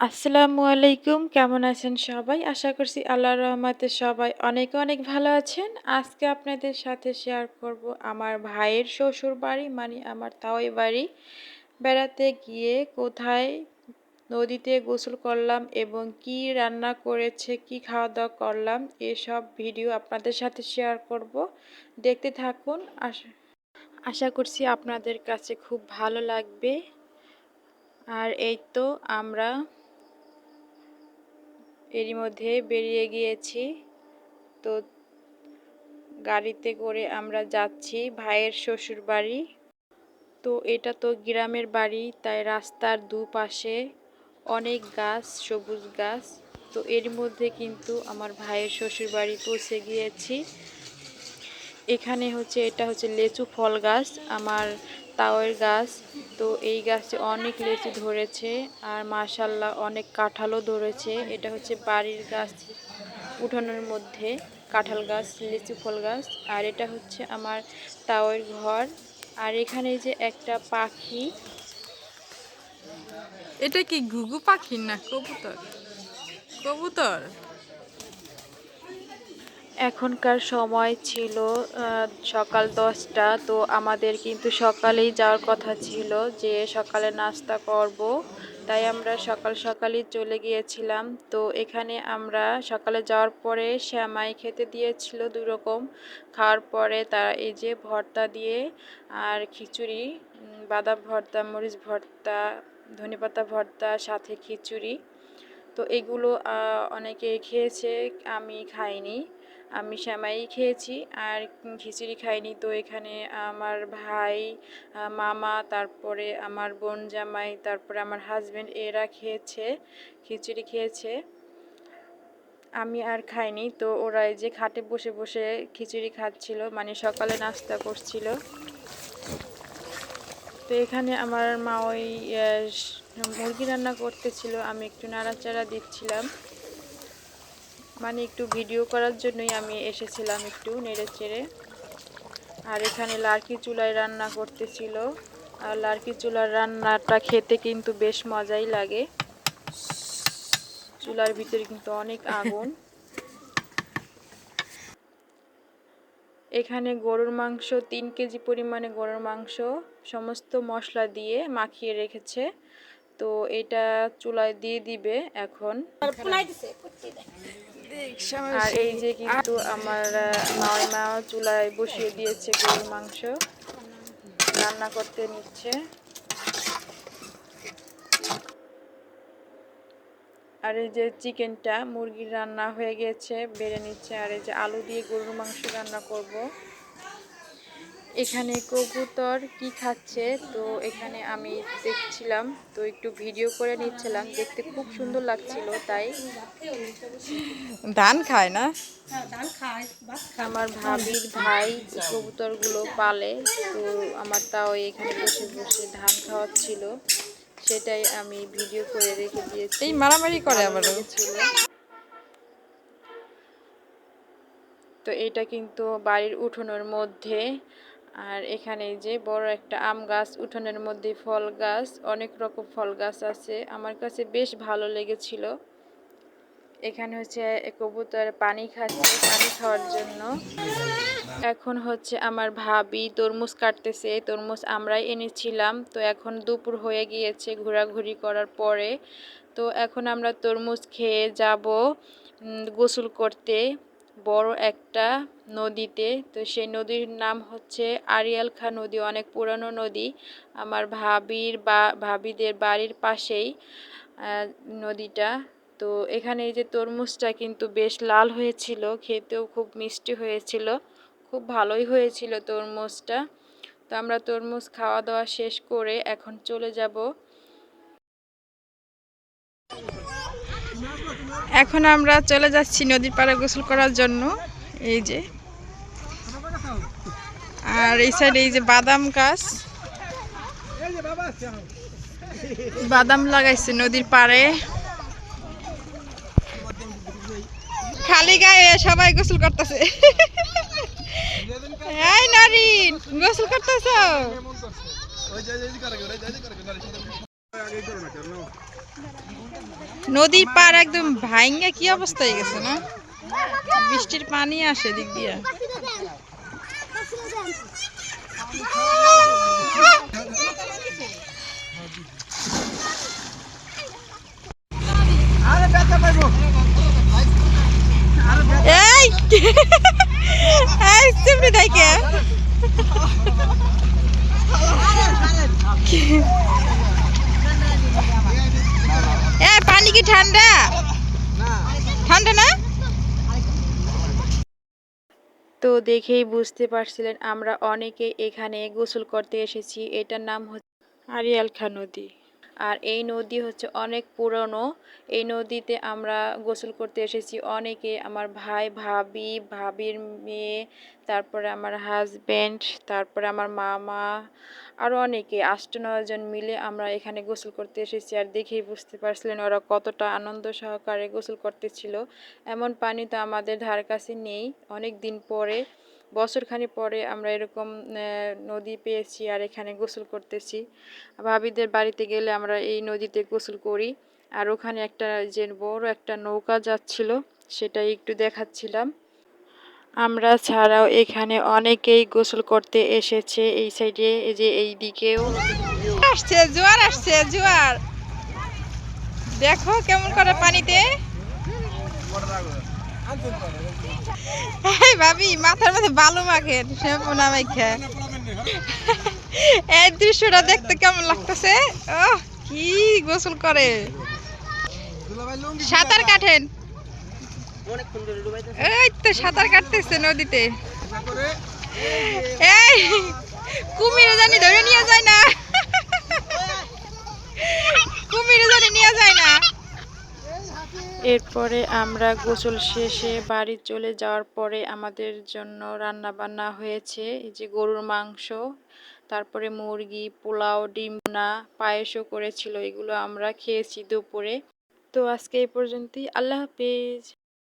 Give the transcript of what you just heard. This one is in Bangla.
আসসালামু আলাইকুম কেমন আছেন সবাই? আশা করছি আল্লাহ রহমতে সবাই অনেক অনেক ভালো আছেন। আজকে আপনাদের সাথে শেয়ার করব আমার ভাইয়ের শ্বশুর বাড়ি মানে আমার তাওই বাড়ি। বেড়াতে গিয়ে কোথায় নদীতে গোসল করলাম এবং কি রান্না করেছে, কি খাওয়া দাওয়া করলাম, এসব ভিডিও আপনাদের সাথে শেয়ার করব। দেখতে থাকুন, আশা আশা করছি আপনাদের কাছে খুব ভালো লাগবে। আর এই তো আমরা এরই মধ্যে বেরিয়ে গিয়েছি। তো গাড়িতে করে আমরা যাচ্ছি ভাইয়ের শ্বশুর বাড়ি তো এটা তো গ্রামের বাড়ি, তাই রাস্তার দুপাশে অনেক গাছ, সবুজ গাছ। তো এর মধ্যে কিন্তু আমার ভাইয়ের শ্বশুর বাড়ি পৌঁছে গিয়েছি। এখানে হচ্ছে, এটা হচ্ছে লেচু ফল গাছ, আমার তাওয়ের গাছ। তো এই গাছে অনেক লেচু ধরেছে আর মাশাল্লাহ অনেক কাঁঠালও ধরেছে। এটা হচ্ছে বাড়ির গাছ উঠানোর মধ্যে কাঁঠাল গাছ, লিচু ফল গাছ আর এটা হচ্ছে আমার তাওয়ের ঘর। আর এখানে যে একটা পাখি, এটা কি ঘুঘু পাখি না কবুতর? কবুতর? এখনকার সময় ছিল সকাল দশটা, তো আমাদের কিন্তু সকালেই যাওয়ার কথা ছিল যে সকালে নাস্তা করব। তাই আমরা সকাল সকালই চলে গিয়েছিলাম। তো এখানে আমরা সকালে যাওয়ার পরে শ্যামাই খেতে দিয়েছিল দুই রকম খাওয়ার পরে তারা এই যে ভর্তা দিয়ে আর খিচুড়ি বাদাম ভর্তা, মরিচ ভর্তা, ধনেপাতা ভর্তা, সাথে খিচুড়ি। তো এগুলো অনেকে খেয়েছে, আমি খাইনি। আমি শ্যামাই খেয়েছি আর খিচুড়ি খাইনি। তো এখানে আমার ভাই মামা, তারপরে আমার বোন জামাই, তারপরে আমার হাজব্যান্ড এরা খেয়েছে, খিচুড়ি খেয়েছে। আমি আর খাইনি। তো ওরা এই যে খাটে বসে বসে খিচুড়ি খাচ্ছিল মানে সকালে নাস্তা করছিল। তো এখানে আমার মা ওই মুরগি রান্না করতেছিল, আমি একটু নাড়াচাড়া দিচ্ছিলাম। মানে একটু ভিডিও করার জন্যই আমি এসেছিলাম একটু নেড়ে চেড়ে। আর এখানে লার্কি চুলায় রান্না করতেছিল। আর লার্কি চুলার রান্নাটা খেতে কিন্তু বেশ মজাই লাগে। চুলার ভিতরে কিন্তু অনেক আগুন। এখানে গরুর মাংস, তিন কেজি পরিমাণে গরুর মাংস, সমস্ত মশলা দিয়ে মাখিয়ে রেখেছে। তো এটা চুলায় দিয়ে দিবে এখন। আর এই যে কিন্তু আমার মাওয়াই মা চুলায় বসিয়ে দিয়েছে গরুর মাংস। রান্না করতে নিচ্ছে। আর এই যে চিকেনটা মুরগির রান্না হয়ে গেছে বেড়ে নিচ্ছে। আর এই যে আলু দিয়ে গরুর মাংস রান্না করব। এখানে কবুতর কি খাচ্ছে? তো এখানে আমি দেখছিলাম তো একটু ভিডিও করে নিচ্ছিলাম। দেখতে খুব সুন্দর লাগছিল তাই। ধান খায় না? আমার ভাবির ভাই কবুতরগুলো পালে তো আমার তাও এখানে বসে বসে ধান খাওয়াচ্ছিল। সেটাই আমি ভিডিও করে রেখে দিয়েছি। এই মারামারি করে আবার ছিল তো এটা কিন্তু বাড়ির উঠোনের মধ্যে আর এখানে যে বড় একটা আম গাছ, উঠোনের মধ্যে ফল গাছ, অনেক রকম ফল গাছ আছে। আমার কাছে বেশ ভালো লেগেছিল। এখানে হচ্ছে কবুতর পানি খাচ্ছে, পানি খাওয়ার জন্য। এখন হচ্ছে আমার ভাবি তরমুজ কাটতেছে তরমুজ আমরাই এনেছিলাম। তো এখন দুপুর হয়ে গিয়েছে ঘোরাঘুরি করার পরে। তো এখন আমরা তরমুজ খেয়ে যাব গোসল করতে। বড় একটা নদীতে। তো সেই নদীর নাম হচ্ছে আরিয়াল খা নদী, অনেক পুরানো নদী। আমার ভাবির বা, ভাবিদের বাড়ির পাশেই নদীটা। তো এখানে এই যে তরমুজটা কিন্তু বেশ লাল হয়েছিল, খেতেও খুব মিষ্টি হয়েছিল। খুব ভালোই হয়েছিল তরমুজটা। তো আমরা তরমুজ খাওয়া দাওয়া শেষ করে এখন চলে যাব। এখন আমরা চলে যাচ্ছি নদীর পাড়ে গোসল করার জন্য, এই যে। আর এই সাইডে এই যে বাদাম গাছ। বাদাম লাগাইছে নদীর পাড়ে। খালি গায়ে সবাই গোসল করতেছে। নারিন গোসল করতেছ? নদীর পার একদম ভাঙ্গা কি অবস্থা হয়ে গেছে না? বৃষ্টির পানি আসে দিক দিয়ে। এই! এই চিমড়ি দেখে এ পানি কি ঠান্ডা? ঠান্ডা না? তো দেখেই বুঝতে পারছিলেন, আমরা অনেকে এখানে গোসল করতে এসেছি। এটার নাম হচ্ছে আরিয়ালখা নদী আর এই নদী হচ্ছে অনেক পুরনো। এই নদীতে আমরা গোসল করতে এসেছি অনেকে। আমার ভাই, ভাবি, ভাবির মেয়ে, তারপরে আমার হাজবেন্ড তারপরে আমার মামা আরও অনেকে। আষ্ট নয়জন মিলে আমরা এখানে গোসল করতে এসেছি আর দেখেই বুঝতে পারছিলেন ওরা কতটা আনন্দ সহকারে গোসল করতেছিল। এমন পানি তো আমাদের ধার কাছে নেই। অনেক দিন পরে বছরখানি পরে আমরা এরকম নদী পেয়েছি আর এখানে গোসল করতেছি। ভাবিদের বাড়িতে গেলে আমরা এই নদীতে গোসল করি। আর ওখানে একটা যে বড় একটা নৌকা যাচ্ছিল সেটা একটু দেখাচ্ছিলাম। আমরা ছাড়াও এখানে অনেকেই গোসল করতে এসেছে এই সাইডে, এই যে এই দিকেও। আসছে, জোয়ার আসছে, জোয়ার। দেখো কেমন করে পানিতে। এই ভাবি, মাথার মধ্যে বালু মাখেন শ্যাম্পু না মাখে এই দৃশ্যটা দেখতে কেমন লাগতেছে? ও কি গোসল করে। সাঁতার কাটেন। এই তো সাঁতার কাটতেছে নদীতে। এই, কুমিরে জানি ধরে নিয়ে যায় না। কুমিরে জানি নিয়ে যায় না। এরপরে আমরা গোসল শেষে বাড়ি চলে যাওয়ার পরে আমাদের জন্য রান্না বান্না হয়েছে, এই যে গরুর মাংস, তারপরে মুরগি, পোলাও, ডিম, না, পায়েসও করেছিল, এগুলো আমরা খেয়েছি দুপুরে। তো আজকে এই পর্যন্তই, আল্লাহ হাফিজ।